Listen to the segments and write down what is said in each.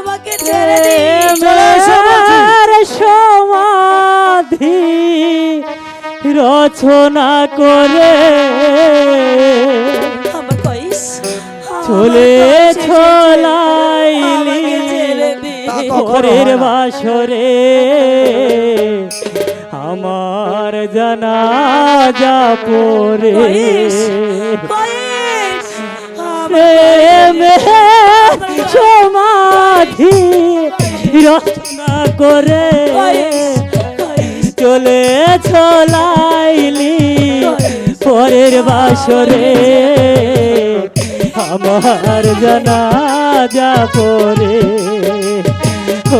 আমাকে ছেড়ে দিন সমাধি। রচনা করে চলে ছলাইলি। ঘরের বাসরে। আমার জানা যা পরে। কইস সমাধি রচনা করে চলে ছলাইলি পরের বাসরে। আমার জানা যা পরে।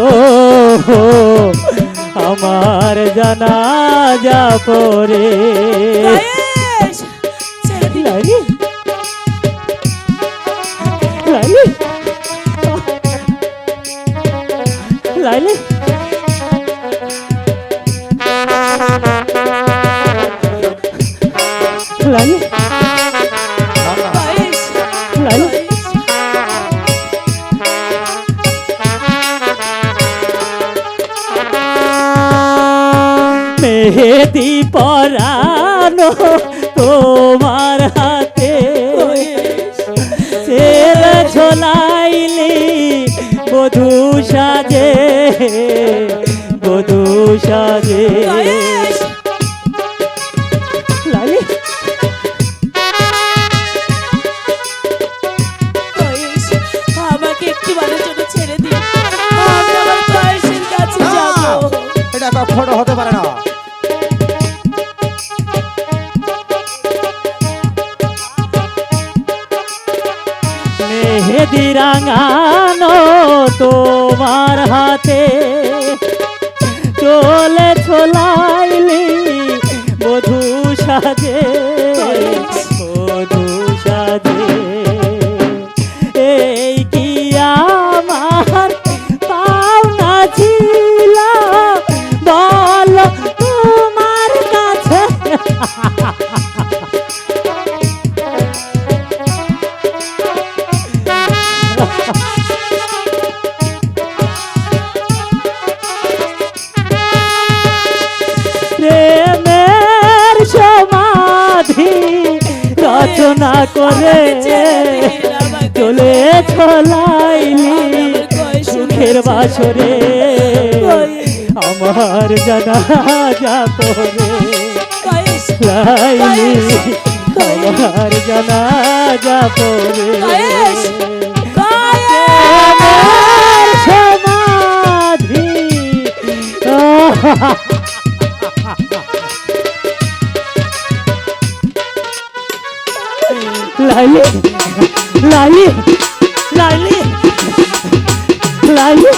ও আমার জানা যা পরে লাইলি লাইলি লাইলি মেহেদি পরানো সাজে মেহেদি রাঙানো তোমার হাতে। চলে ছোলাইলি রচনা করে চলে ছলাইলি সুখের বাসরে। আমার জানা যা পরে লাইলি আমার জানা যা পরে। প্রেমের সমাধি লাইলি লাইলি লাইলি লাইলি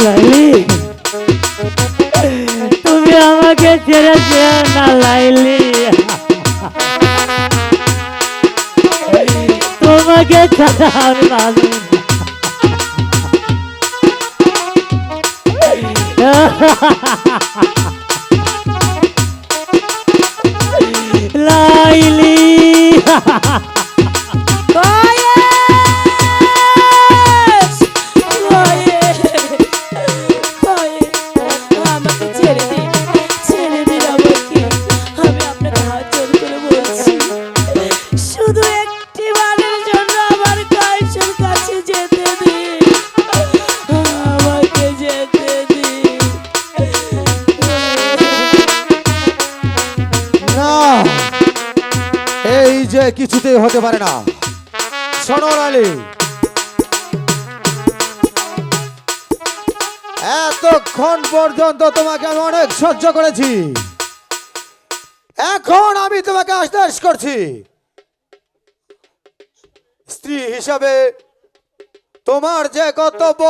লাইলি তুমি আমাকে ছেড়ে যেও না লাইলি তোমাকে ছাড়া আমি লাইলি পারে না। শোনো লালি এতক্ষণ পর্যন্ত তোমাকে আমি অনেক সহ্য করেছি। এখন আমি তোমাকে আশ্বাস করছি। স্ত্রী হিসাবে তোমার যে কর্তব্য,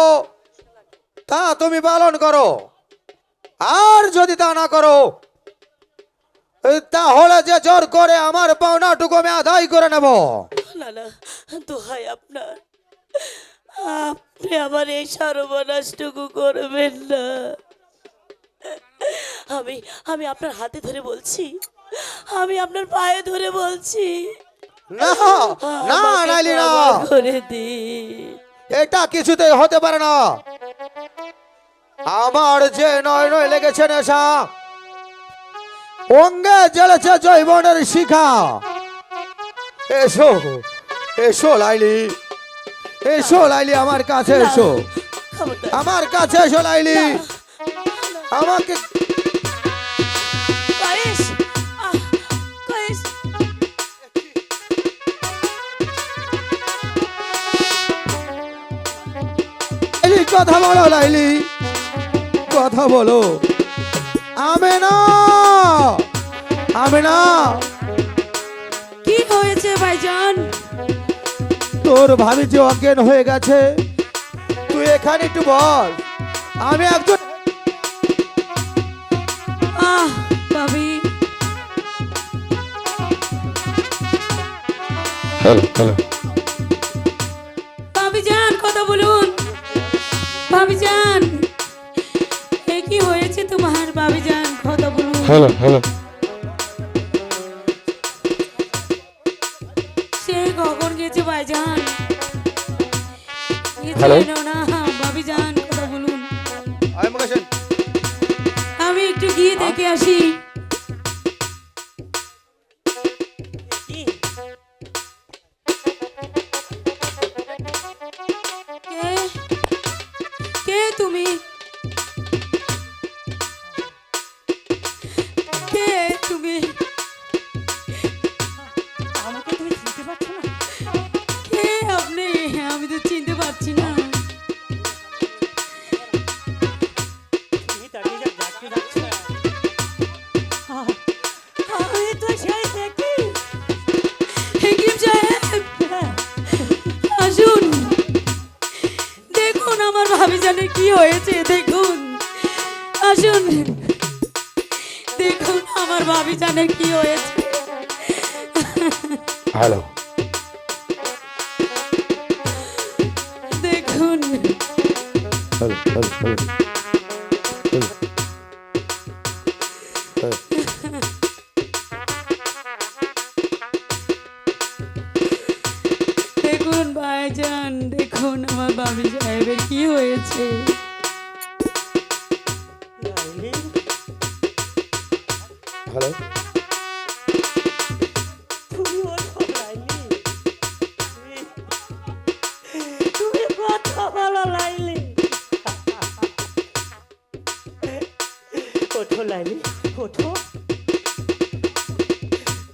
তা তুমি পালন করো। আর যদি তা না করো তাহলে যে জোর করে আমার পাওনাটুকু আমি আদায় করে নেব। না না দোহাই আপনার। আপনি আমার এই সর্বনাশটুকু করবেন না। আমি আমি আপনার হাতে ধরে বলছি। আমি আপনার পায়ে ধরে বলছি। না না না। করে দিন। এটা কিছুতেই হতে পারে না। আমার যে নয় নয় লেগেছে নেশা অঙ্গে জ্বলেছে জৈবনের শিখা। এসো এসো লাইলি এসো লাইলি আমার কাছে এসো। আমার কাছে এসো লাইলি। আমাকে কথা বলো লাইলি কথা বলো। আমি না আমি না কি হয়েছে ভাইজান? তোর ভাবি যে অজ্ঞান হয়ে গেছে তুই এখানে একটু বল। আমি একজন আহ ভাবি। Hello hello. Hello hello. সে কখন গেছে ভাইজান হ্যালো? না ভাবি যান কথা বলুন। আমি আমি একটু গিয়ে দেখে আসি। হ্যালো। দেখুন। Hello hello hello. দেখুন ভাইজান দেখুন আমার ভাবি সাহেবের কি হয়েছে। হ্যালো। লাইলি ওঠো লাইলি ওঠো।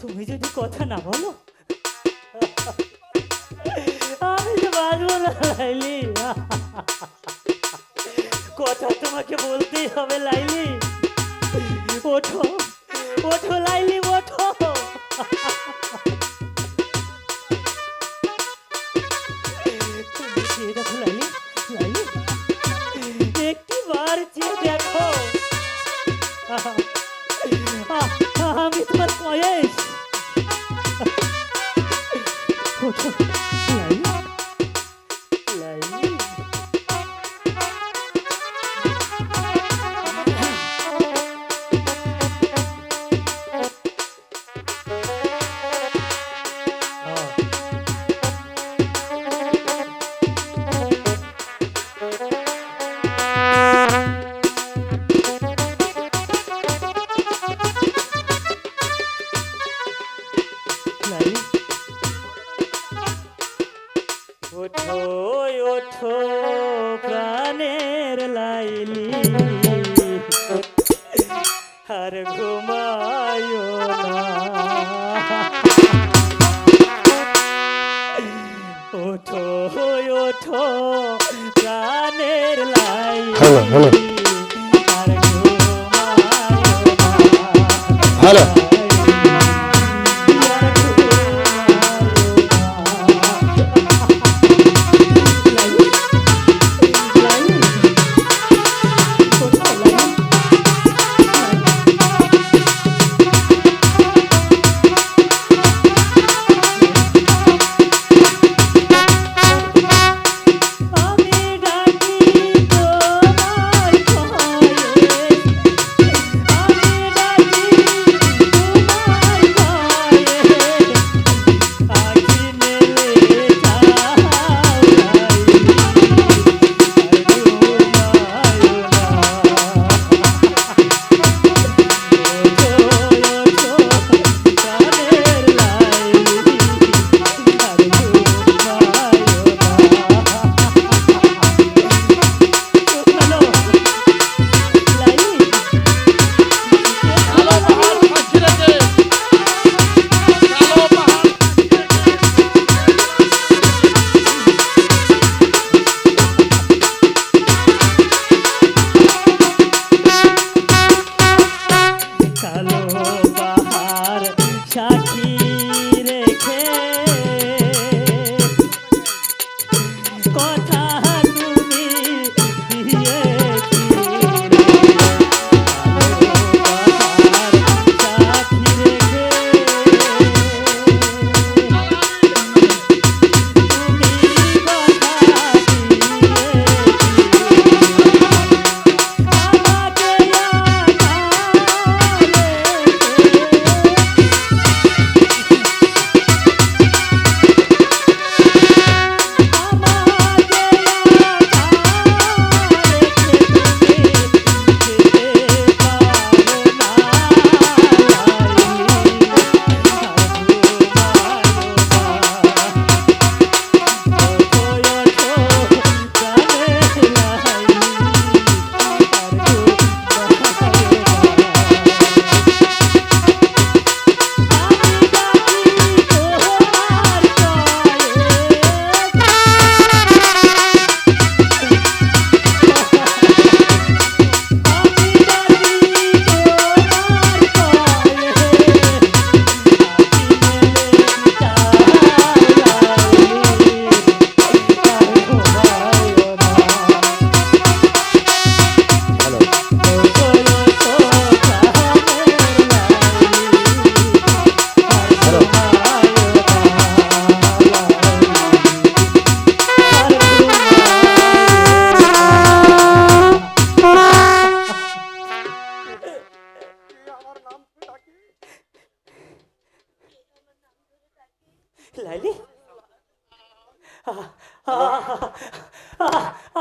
তুমি যদি কথা না বলো, আমি যে বাঁচবো না, লাইলি। কথা তোমাকে বলতেই হবে, লাইলি। ওঠো ওঠো লাইলি আর ঘুমায় ওঠো ওঠো প্রাণের লাই হ্যালো, হ্যালো।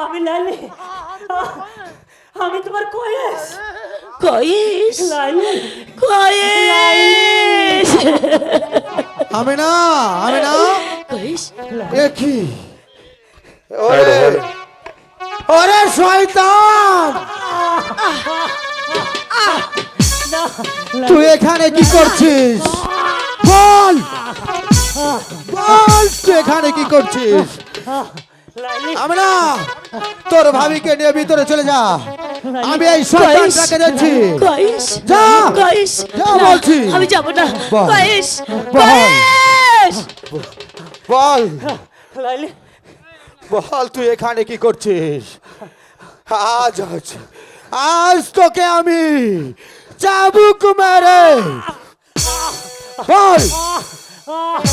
আমি লাইলি আমি তোমার কয়েস। কইস লাইলি কইস আমি না আমি না কইস এ কি? ওরে ওরে শয়তান! তুই এখানে কি করছিস? বল! এখানে কি করছিস? আমি না তোর ভাবিকে নিয়ে ভিতরে চলে যা। আমি এই শয়তানটাকে দেখছি। যা। যা বলছি। আমি যাব না। বল। বল। তুই এখানে কি করছিস? আজ আজ আজ তোকে আমি চাবুক মেরে বল।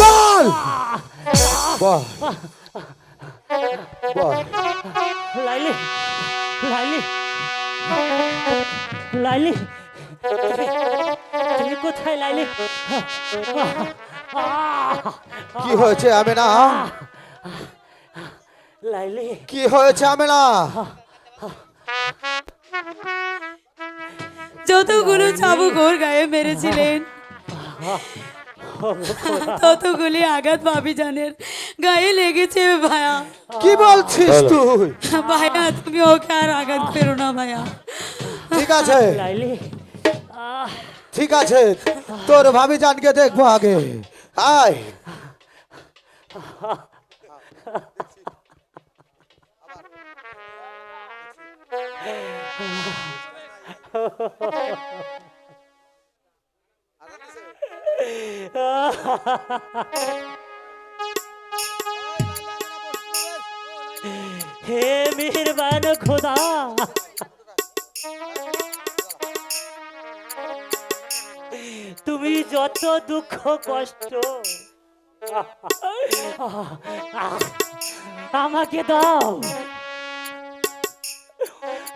বল। বল বল লাইলি লাইলি লাইলি তুমি কোথায় লাইলি কি হয়েছে আমি না লাইলি কি হয়েছে আমি না যতগুলো চাবুক ওর গায়ে মেরেছিলেন ততগুলি আঘাত ভাবি জানের গায়ে লেগেছে ভায়া। কি বলছিস তুই? ভাইয়া তুমি ওকে আর আঘাত করো না ভাইয়া ঠিক আছে। ঠিক আছে তোর ভাবি জানকে দেখব আগে। আয়। খোদা। তুমি যত দুঃখ, কষ্ট, আমাকে দাও।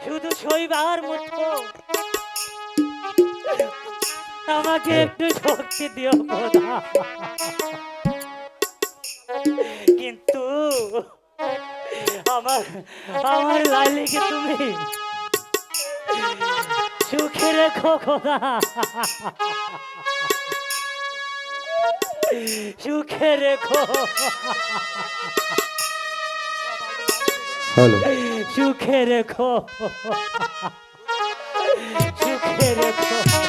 শুধু শৈবার মতো। আমাকে একটু শক্তি দিও খোদা। কিন্তু আমার আমার লাইলিকে তুমি। সুখে রেখো খোদা। সুখে রেখো। হ্যালো। সুখে রেখো। সুখে রেখো।